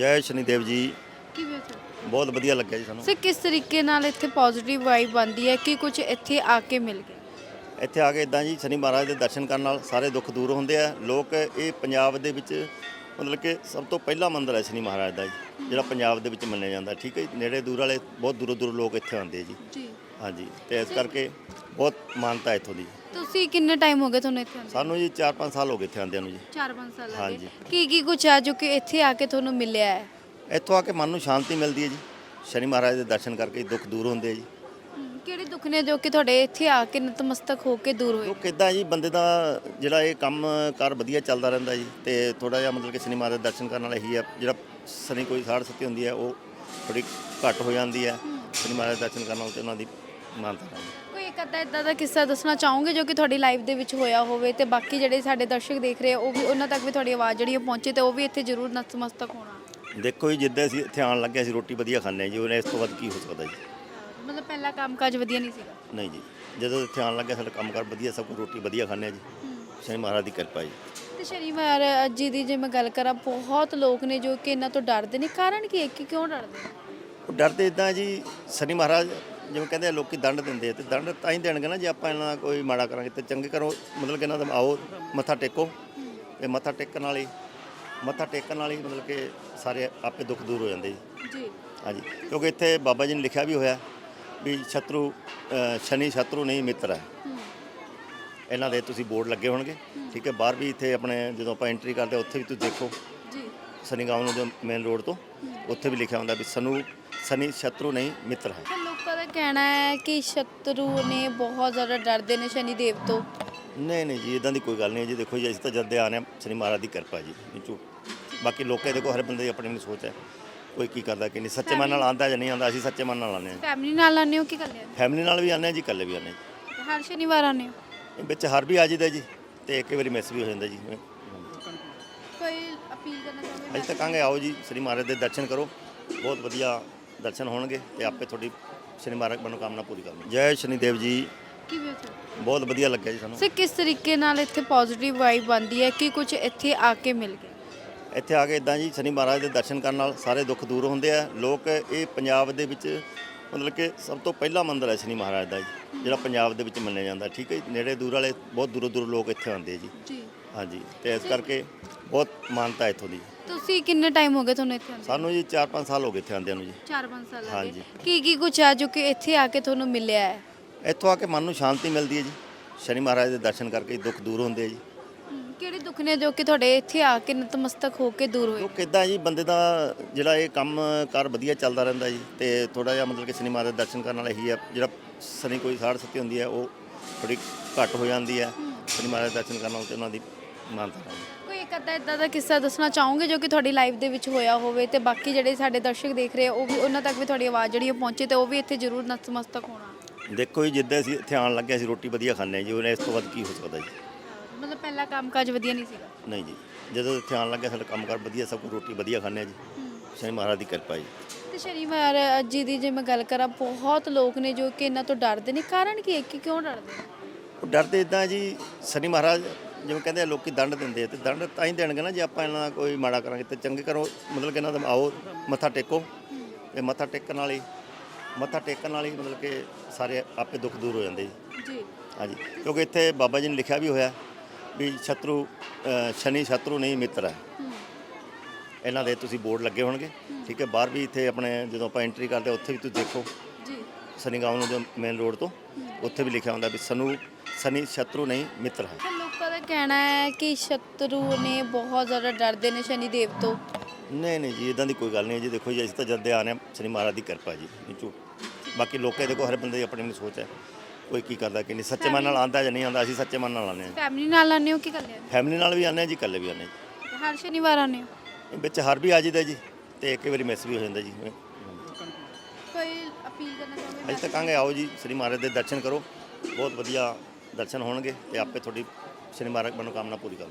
ਜੈ ਸ਼ਨੀਦੇਵ ਜੀ। ਕਿਵੇਂ ਸਰ? ਬਹੁਤ ਵਧੀਆ ਲੱਗਿਆ ਜੀ ਸਾਨੂੰ। ਸਰ ਕਿਸ ਤਰੀਕੇ ਨਾਲ ਇੱਥੇ ਪੋਜ਼ਿਟਿਵ ਵਾਈਬ ਆਉਂਦੀ ਹੈ? ਕਿ ਕੁਝ ਇੱਥੇ ਆ ਕੇ ਮਿਲ ਗਿਆ? ਇੱਥੇ ਆ ਕੇ ਇਦਾਂ ਜੀ ਸ਼ਨੀ ਮਹਾਰਾਜ ਦੇ ਦਰਸ਼ਨ ਕਰਨ ਨਾਲ ਸਾਰੇ ਦੁੱਖ ਦੂਰ ਹੁੰਦੇ ਆ। ਲੋਕ ਇਹ ਪੰਜਾਬ ਦੇ ਵਿੱਚ ਮਤਲਬ ਕਿ ਸਭ ਤੋਂ ਪਹਿਲਾ ਮੰਦਿਰ ਹੈ ਸ਼ਨੀ ਮਹਾਰਾਜ ਦਾ ਜੀ ਜਿਹੜਾ ਪੰਜਾਬ ਦੇ ਵਿੱਚ ਮੰਨਿਆ ਜਾਂਦਾ। ਠੀਕ ਹੈ ਜੀ। ਨੇੜੇ ਦੂਰ ਵਾਲੇ ਬਹੁਤ ਦੂਰੋਂ ਦੂਰ ਲੋਕ ਇੱਥੇ ਆਉਂਦੇ ਆ ਜੀ। ਜੀ। ਹਾਂਜੀ ਤੇ ਇਸ ਕਰਕੇ ਬਹੁਤ ਮਾਨਤਾ ਇੱਥੋਂ ਦੀ। ਤੁਸੀਂ ਕਿੰਨੇ ਟਾਈਮ ਹੋ ਗਏ ਤੁਹਾਨੂੰ ਇੱਥੇ ਆਉਂਦੇ? ਸਾਨੂੰ ਜੀ 4-5 ਸਾਲ ਹੋ ਗਏ ਇੱਥੇ ਆਉਂਦਿਆਂ ਨੂੰ ਜੀ। 4-5 ਸਾਲ ਲੱਗੇ ਹਾਂਜੀ। ਕੀ ਕੀ ਕੁਝ ਆ ਜੋ ਕਿ ਇੱਥੇ ਆ ਕੇ ਤੁਹਾਨੂੰ ਮਿਲਿਆ ਹੈ? ਇੱਥੋਂ ਆ ਕੇ ਮਨ ਨੂੰ ਸ਼ਾਂਤੀ ਮਿਲਦੀ ਹੈ ਜੀ। ਸ਼ਨੀ ਮਹਾਰਾਜ ਦੇ ਦਰਸ਼ਨ ਕਰਕੇ ਦੁੱਖ ਦੂਰ ਹੁੰਦੇ ਆ ਜੀ। ਹਮ, ਕਿਹੜੇ ਦੁੱਖ ਨੇ ਜੋ ਕਿ ਤੁਹਾਡੇ ਇੱਥੇ ਆ ਕੇ ਨਤਮਸਤਕ ਹੋ ਕੇ ਦੂਰ ਹੋਏ? ਉਹ ਕਿੱਦਾਂ ਜੀ ਬੰਦੇ ਦਾ ਜਿਹੜਾ ਇਹ ਕੰਮ ਕਾਰ ਵਧੀਆ ਚੱਲਦਾ ਰਹਿੰਦਾ ਜੀ ਤੇ ਥੋੜਾ ਜਿਹਾ ਮਤਲਬ ਕਿ ਸ਼ਨੀ ਮਹਾਰਾਜ ਦੇ ਦਰਸ਼ਨ ਕਰਨ ਨਾਲ ਇਹੀ ਆ। ਜਿਹੜਾ ਸ਼ਨੀ ਕੋਈ ਸਾੜ ਸੱਤੀ ਹੁੰਦੀ ਹੈ ਉਹ ਥੋੜੀ ਘੱਟ ਹੋ ਜਾਂਦੀ ਹੈ। ਸ਼ਨੀ ਮਹਾਰਾਜ ਦੇ ਦਰਸ਼ਨ ਕਰਨ ਨਾਲ ਤੇ ਉਹਨਾਂ ਦੀ ਮਾਨਤਾ ਹੈ। ਕੋਈ ਇੱਕ ਅੱਧਾ ਇਦਾਂ ਦਾ ਕਿੱਸਾ ਦੱਸਣਾ ਚਾਹੋਗੇ ਜੋ ਕਿ ਤੁਹਾਡੀ ਲਾਈਫ ਦੇ ਵਿੱਚ ਹੋਇਆ ਹੋਵੇ ਤੇ ਬਾਕੀ ਜਿਹੜੇ ਸਾਡੇ ਦਰਸ਼ਕ ਦੇਖ ਰਹੇ ਆ ਉਹ ਵੀ ਉਹਨਾਂ ਤੱਕ ਵੀ ਤੁਹਾਡੀ ਆਵਾਜ਼ ਜਿਹੜੀ ਹੈ ਪਹੁੰਚੇ ਤੇ ਉਹ ਵੀ ਇੱਥੇ ਜ਼ਰੂਰ ਨਤਮਸਤਕ ਹੋਣਾ। ਦੇਖੋ ਜੀ ਜਿੱਦਾਂ ਅਸੀਂ ਇੱਥੇ ਆਉਣ ਲੱਗੇ ਅਸੀਂ ਰੋਟੀ ਵਧੀਆ ਖਾਂਦੇ ਹਾਂ ਜੀ ਉਹਨੇ ਇਸ ਤੋਂ ਵੱਧ ਕੀ ਹੋ ਸਕਦਾ ਜੀ? ਮਤਲਬ ਪਹਿਲਾ ਕੰਮਕਾਜ ਵਧੀਆ ਨਹੀਂ ਸੀਗਾ? ਨਹੀਂ ਜੀ ਜਦੋਂ ਇੱਥੇ ਆਉਣ ਲੱਗੇ ਸਾਡਾ ਕੰਮਕਾਰ ਵਧੀਆ ਸਭ ਕੁਝ ਰੋਟੀ ਵਧੀਆ ਖਾਂਦੇ ਹਾਂ ਜੀ। ਸ਼ਨੀ ਮਹਾਰਾਜ ਦੀ ਕਿਰਪਾ ਜੀ। ਤੇ ਸ਼ਨੀਵਾਰ ਜੀ ਦੀ ਜੇ ਮੈਂ ਗੱਲ ਕਰਾਂ ਬਹੁਤ ਲੋਕ ਨੇ ਜੋ ਕਿ ਇਹਨਾਂ ਤੋਂ ਡਰਦੇ ਨੇ। ਕਾਰਨ ਕੀ ਹੈ? ਕਿ ਕਿਉਂ ਡਰਦੇ ਨੇ? ਉਹ ਡਰਦੇ ਇਦਾਂ ਜੀ ਸ਼ਨੀ ਮਹਾਰਾਜ ਜਿਵੇਂ ਕਹਿੰਦੇ ਆ ਲੋਕੀ ਦੰਡ ਦਿੰਦੇ ਆ ਤੇ ਦੰਡ ਤਾਂ ਹੀ ਦੇਣਗੇ ਨਾ ਜੇ ਆਪਾਂ ਇਹਨਾਂ ਦਾ ਕੋਈ ਮਾੜਾ ਕਰਾਂਗੇ ਤੇ ਚੰਗੇ ਕਰੋ। ਮਤਲਬ ਕਿ ਇਹਨਾਂ ਦਾ ਆਓ ਮੱਥਾ ਟੇਕੋ। ਤੇ ਮੱਥਾ ਟੇਕਣ ਵਾਲੀ ਮੱਥਾ ਟੇਕਣ ਵਾਲੀ ਮਤਲਬ ਕਿ ਸਾਰੇ ਆਪੇ ਦੁੱਖ ਦੂਰ ਹੋ ਜਾਂਦੇ ਜੀ। ਜੀ। ਹਾਂਜੀ ਕਿਉਂਕਿ ਇੱਥੇ ਬਾਬਾ ਜੀ ਨੇ ਲਿਖਿਆ ਵੀ ਹੋਇਆ ਵੀ ਸ਼ਤਰੂ ਅ, ਸ਼ਨੀ ਸ਼ਤਰੂ ਨਹੀਂ ਮਿੱਤਰ ਹੈ। ਇਹਨਾਂ ਦੇ ਤੁਸੀਂ ਬੋਰਡ ਲੱਗੇ ਹੋਣਗੇ ਠੀਕ ਹੈ ਬਾਹਰ ਵੀ ਇੱਥੇ ਆਪਣੇ ਜਦੋਂ ਆਪਾਂ ਐਂਟਰੀ ਕਰਦੇ ਹਾਂ, ਉੱਥੇ ਵੀ ਤੁਸੀਂ ਦੇਖੋ। ਜੀ। ਸਨੀ ਗਾਉਂ ਨੂੰ ਜੋ ਮੇਨ ਰੋਡ ਤੋਂ ਉੱਥੇ ਵੀ ਲਿਖਿਆ ਹੁੰਦਾ ਵੀ ਸਨੂ ਸਨੀ ਸ਼ਤਰੂ ਨਹੀਂ ਮਿੱਤਰ ਹੈ। ਤੇ ਲੋਕਾਂ ਦਾ ਕਹਿਣਾ ਹੈ ਕਿ ਸ਼ਤਰੂ ਨੇ ਬਹੁਤ ਜ਼ਿਆਦਾ ਡਰਦੇ ਨੇ ਸ਼ਨੀ ਦੇਵ ਤੋਂ। ਨਹੀਂ ਨਹੀਂ ਜੀ ਇਦਾਂ ਦੀ ਕੋਈ ਗੱਲ ਨਹੀਂ ਜੀ। ਦੇਖੋ ਜੀ ਅਸੀਂ ਤਾਂ ਜਦ ਦੇ ਆਨੇ ਸ਼ਨੀ ਮਹਾਰਾਜ ਦੀ ਕਿਰਪਾ ਜੀ ਝੂਠ ਬਾਕੀ ਲੋਕਾਂ ਦੇਖੋ ਹਰ ਬੰਦੇ ਦੀ ਆਪਣੀ ਆਪਣੀ ਸੋਚ ਹੈ। ਕੋਈ ਕੀ ਕਰਦਾ ਕਿ ਨਹੀਂ। ਸੱਚੇ ਮਨ ਨਾਲ ਆਂਦਾ ਜਾਂ ਨਹੀਂ ਆਂਦਾ ਅਸੀਂ ਸੱਚੇ ਮਨ ਨਾਲ ਹਾਂ। ਫੈਮਿਲੀ ਨਾਲ ਆਉਂਦੇ ਹੋ ਕਿ ਇਕੱਲੇ ਫੈਮਿਲੀ ਨਾਲ ਵੀ ਆਉਂਦੇ ਹਾਂ ਜੀ ਇਕੱਲੇ ਵੀ ਹਾਂ ਤੇ ਹਰ ਸ਼ਨੀਵਾਰ ਆਉਂਦੇ ਹੋ? ਜੀ। ਵਿੱਚ ਹਰ ਵੀ ਆ ਜਾਂਦਾ ਜੀ ਤੇ ਇੱਕ ਵਾਰੀ ਮਿਸ ਵੀ ਹੋ ਜਾਂਦਾ ਜੀ। ਕੋਈ ਅਪੀਲ ਕਰਨਾ ਚਾਹੁੰਦੇ ਅੱਜ ਤੱਕ ਕਹਾਂਗੇ ਆਓ ਜੀ ਸ਼੍ਰੀ ਮਹਾਰਾਜ ਦੇ ਦਰਸ਼ਨ ਕਰੋ। ਬਹੁਤ ਵਧੀਆ ਦਰਸ਼ਨ ਹੋਣਗੇ ਤੇ ਆਪੇ ਤੁਹਾਡੀ ਸ਼੍ਰੀ ਮਹਾਰਾਜ ਮਨੋਕਾਮਨਾ ਪੂਰੀ ਕਰਨੀ। ਜੈ ਸ਼ਨੀਦੇਵ ਜੀ। ਕਿਵੇਂ ਸਰ? ਬਹੁਤ ਵਧੀਆ ਲੱਗਿਆ ਜੀ ਸਾਨੂੰ। ਸਰ ਕਿਸ ਤਰੀਕੇ ਨਾਲ ਇੱਥੇ ਪੋਜ਼ਿਟਿਵ ਵਾਈਬ ਆਉਂਦੀ ਹੈ ਕਿ ਕੁਝ ਇੱਥੇ ਆ ਕੇ ਮਿਲ ਗਿਆ? ਇੱਥੇ ਆ ਕੇ ਇਦਾਂ ਜੀ ਸ਼ਨੀ ਮਹਾਰਾਜ ਦੇ ਦਰਸ਼ਨ ਕਰਨ ਨਾਲ ਸਾਰੇ ਦੁੱਖ ਦੂਰ ਹੁੰਦੇ ਆ। ਲੋਕ ਇਹ ਪੰਜਾਬ ਦੇ ਵਿੱਚ ਮਤਲਬ ਕਿ ਸਭ ਤੋਂ ਪਹਿਲਾ ਮੰਦਿਰ ਹੈ ਸ਼ਨੀ ਮਹਾਰਾਜ ਦਾ ਜੀ ਜਿਹੜਾ ਪੰਜਾਬ ਦੇ ਵਿੱਚ ਮੰਨਿਆ ਜਾਂਦਾ। ਠੀਕ ਹੈ ਜੀ। ਨੇੜੇ ਦੂਰ ਵਾਲੇ ਬਹੁਤ ਦੂਰੋਂ ਦੂਰ ਲੋਕ ਇੱਥੇ ਆਉਂਦੇ ਆ ਜੀ। ਜੀ। ਹਾਂਜੀ ਤੇ ਇਸ ਕਰਕੇ ਬਹੁਤ ਮਾਨਤਾ ਇੱਥੋਂ ਦੀ। ਤੁਸੀਂ ਕਿੰਨੇ ਟਾਈਮ ਹੋ ਗਏ ਤੁਹਾਨੂੰ ਇੱਥੇ ਆਉਂਦੇ? ਸਾਨੂੰ ਜੀ 4-5 ਸਾਲ ਹੋ ਗਏ ਇੱਥੇ ਆਉਂਦਿਆਂ ਨੂੰ ਜੀ। 4-5 ਸਾਲ ਲੱਗੇ ਹਾਂਜੀ। ਕੀ ਕੀ ਕੁਝ ਆ ਜੋ ਕਿ ਇੱਥੇ ਆ ਕੇ ਤੁਹਾਨੂੰ ਮਿਲਿਆ ਹੈ? ਇੱਥੋਂ ਆ ਕੇ ਮਨ ਨੂੰ ਸ਼ਾਂਤੀ ਮਿਲਦੀ ਹੈ ਜੀ। ਸ਼ਨੀ ਮਹਾਰਾਜ ਦੇ ਦਰਸ਼ਨ ਕਰਕੇ ਦੁੱਖ ਦੂਰ ਹੁੰਦੇ ਆ ਜੀ। ਹਮ, ਕਿਹੜੇ ਦੁੱਖ ਨੇ ਜੋ ਕਿ ਤੁਹਾਡੇ ਇੱਥੇ ਆ ਕੇ ਨਤਮਸਤਕ ਹੋ ਕੇ ਦੂਰ ਹੋਏ? ਉਹ ਕਿੱਦਾਂ ਜੀ ਬੰਦੇ ਦਾ ਜਿਹੜਾ ਇਹ ਕੰਮ ਕਾਰ ਵਧੀਆ ਚੱਲਦਾ ਰਹਿੰਦਾ ਜੀ ਤੇ ਥੋੜਾ ਜਿਹਾ ਮਤਲਬ ਕਿ ਸ਼ਨੀ ਮਹਾਰਾਜ ਦੇ ਦਰਸ਼ਨ ਕਰਨ ਨਾਲ ਇਹੀ ਆ। ਜਿਹੜਾ ਸ਼ਨੀ ਕੋਈ ਸਾੜ ਸੱਤੀ ਹੁੰਦੀ ਹੈ ਉਹ ਥੋੜੀ ਘੱਟ ਹੋ ਜਾਂਦੀ ਹੈ। ਸ਼ਨੀ ਮਹਾਰਾਜ ਦੇ ਦਰਸ਼ਨ ਕਰਨ ਨਾਲ ਤੇ ਉਹਨਾਂ ਦੀ ਮਾਨਤਾ ਹੈ। ਇੱਕ ਅੱਧਾ ਇਦਾਂ ਦਾ ਕਿੱਸਾ ਦੱਸਣਾ ਚਾਹੋਗੇ ਜੋ ਕਿ ਤੁਹਾਡੀ ਲਾਈਫ ਦੇ ਵਿੱਚ ਹੋਇਆ ਹੋਵੇ ਤੇ ਬਾਕੀ ਜਿਹੜੇ ਸਾਡੇ ਦਰਸ਼ਕ ਦੇਖ ਰਹੇ ਆ ਉਹ ਵੀ ਉਹਨਾਂ ਤੱਕ ਵੀ ਤੁਹਾਡੀ ਆਵਾਜ਼ ਜਿਹੜੀ ਪਹੁੰਚੇ ਤੇ ਉਹ ਵੀ ਇੱਥੇ ਜ਼ਰੂਰ ਨਤਮਸਤਕ ਹੋਣਾ। ਦੇਖੋ ਜੀ ਜਿੱਦਾਂ ਅਸੀਂ ਇੱਥੇ ਆਉਣ ਲੱਗੇ ਅਸੀਂ ਰੋਟੀ ਵਧੀਆ ਖਾਂਦੇ ਜੀ ਉਹਨੇ ਇਸ ਤੋਂ ਵੱਧ ਕੀ ਹੋ ਸਕਦਾ ਜੀ? ਮਤਲਬ ਪਹਿਲਾ ਕੰਮਕਾਜ ਵਧੀਆ ਨਹੀਂ ਸੀਗਾ? ਨਹੀਂ ਜੀ ਜਦੋਂ ਇੱਥੇ ਆਉਣ ਲੱਗੇ ਸਾਡਾ ਕੰਮਕਾਰ ਵਧੀਆ ਸਭ ਕੁਝ ਰੋਟੀ ਵਧੀਆ ਖਾਂਦੇ ਜੀ। ਸ਼ਨੀ ਮਹਾਰਾਜ ਦੀ ਕਿਰਪਾ ਜੀ। ਤੇ ਸ਼ਨੀਵਾਰ ਜੀ ਦੀ ਜੇ ਮੈਂ ਗੱਲ ਕਰਾਂ ਬਹੁਤ ਲੋਕ ਨੇ ਜੋ ਕਿ ਇਹਨਾਂ ਤੋਂ ਡਰਦੇ ਨੇ। ਕਾਰਨ ਕੀ ਹੈ? ਕਿ ਕਿਉਂ ਡਰਦੇ ਨੇ? ਉਹ ਡਰਦੇ ਇਦਾਂ ਜੀ ਸ਼ਨੀ ਮਹਾਰਾਜ ਜਿਵੇਂ ਕਹਿੰਦੇ ਆ ਲੋਕੀ ਦੰਡ ਦਿੰਦੇ ਆ ਤੇ ਦੰਡ ਤਾਂ ਹੀ ਦੇਣਗੇ ਨਾ ਜੇ ਆਪਾਂ ਇਹਨਾਂ ਦਾ ਕੋਈ ਮਾੜਾ ਕਰਾਂਗੇ ਤੇ ਚੰਗੇ ਕਰੋ। ਮਤਲਬ ਕਿ ਇਹਨਾਂ ਦਾ ਆਓ ਮੱਥਾ ਟੇਕੋ ਤੇ ਮੱਥਾ ਟੇਕਣ ਵਾਲੀ ਮੱਥਾ ਟੇਕਣ ਵਾਲੀ ਮਤਲਬ ਕਿ ਸਾਰੇ ਆਪੇ ਦੁੱਖ ਦੂਰ ਹੋ ਜਾਂਦੇ ਜੀ। ਜੀ। ਹਾਂਜੀ ਕਿਉਂਕਿ ਇੱਥੇ ਬਾਬਾ ਜੀ ਨੇ ਲਿਖਿਆ ਵੀ ਹੋਇਆ ਵੀ ਸ਼ਤਰੂ ਅ, ਸ਼ਨੀ ਸ਼ਤਰੂ ਨਹੀਂ ਮਿੱਤਰ ਹੈ। ਇਹਨਾਂ ਦੇ ਤੁਸੀਂ ਬੋਰਡ ਲੱਗੇ ਹੋਣਗੇ ਠੀਕ ਹੈ ਬਾਹਰ ਵੀ ਇੱਥੇ ਆਪਣੇ ਜਦੋਂ ਆਪਾਂ ਐਂਟਰੀ ਕਰਦੇ ਉੱਥੇ ਵੀ ਤੁਸੀਂ ਦੇਖੋ। ਜੀ। ਸਨੀ ਗਾਉਂ ਨੂੰ ਜੋ ਮੇਨ ਰੋਡ ਤੋਂ ਉੱਥੇ ਵੀ ਲਿਖਿਆ ਹੁੰਦਾ ਵੀ ਸਨੂ ਸਨੀ ਸ਼ਤਰੂ ਨਹੀਂ ਮਿੱਤਰ ਹੈ। ਕਹਿਣਾ ਹੈ ਕਿ ਸ਼ਤਰੂ ਨੇ ਬਹੁਤ ਜ਼ਿਆਦਾ ਡਰਦੇ ਨੇ ਸ਼ਨੀ ਦੇਵ ਤੋਂ। ਨਹੀਂ ਨਹੀਂ ਜੀ ਇਦਾਂ ਦੀ ਕੋਈ ਗੱਲ ਨਹੀਂ ਜੀ। ਦੇਖੋ ਜੀ ਅਸੀਂ ਤਾਂ ਜਦ ਦੇ ਆਨੇ ਸ਼ਨੀ ਮਹਾਰਾਜ ਦੀ ਕਿਰਪਾ ਜੀ ਝੂਠ ਬਾਕੀ ਲੋਕਾਂ ਦੇਖੋ ਹਰ ਬੰਦੇ ਦੀ ਆਪਣੀ ਆਪਣੀ ਸੋਚ ਹੈ। ਕੋਈ ਕੀ ਕਰਦਾ ਕਿ ਨਹੀਂ। ਸੱਚੇ ਮਨ ਨਾਲ ਆਂਦਾ ਜਾਂ ਨਹੀਂ ਆਂਦਾ ਅਸੀਂ ਸੱਚੇ ਮਨ ਨਾਲ ਆਉਂਦੇ ਹਾਂ। ਫੈਮਿਲੀ ਨਾਲ ਆਉਂਦੇ ਹੋ ਕਿ ਇਕੱਲੇ ਫੈਮਿਲੀ ਨਾਲ ਵੀ ਆਉਂਦੇ ਹਾਂ ਜੀ ਇਕੱਲੇ ਵੀ ਹਾਂ ਹੋ? ਹਰ ਸ਼ਨੀਵਾਰ ਆਉਂਦੇ ਹੋ? ਜੀ। ਵਿੱਚ ਹਰ ਵੀ ਆ ਜਾਂਦਾ ਜੀ ਤੇ ਇੱਕ ਵਾਰੀ ਮਿਸ ਵੀ ਹੋ ਜਾਂਦਾ ਜੀ। ਕੋਈ ਅਪੀਲ ਕਰਨਾ ਚਾਹੁੰਦੇ ਅੱਜ ਤੱਕ ਕਹਾਂਗੇ ਆਓ ਜੀ ਸ਼੍ਰੀ ਮਹਾਰਾਜ ਦੇ ਦਰਸ਼ਨ ਕਰੋ। ਬਹੁਤ ਵਧੀਆ ਦਰਸ਼ਨ ਹੋਣਗੇ ਤੇ ਆਪੇ ਤੁਹਾਡੀ ਸ਼੍ਰੀ ਮਹਾਰਾਜ ਮਨੋਕਾਮਨਾ ਪੂਰੀ ਕਰਨੀ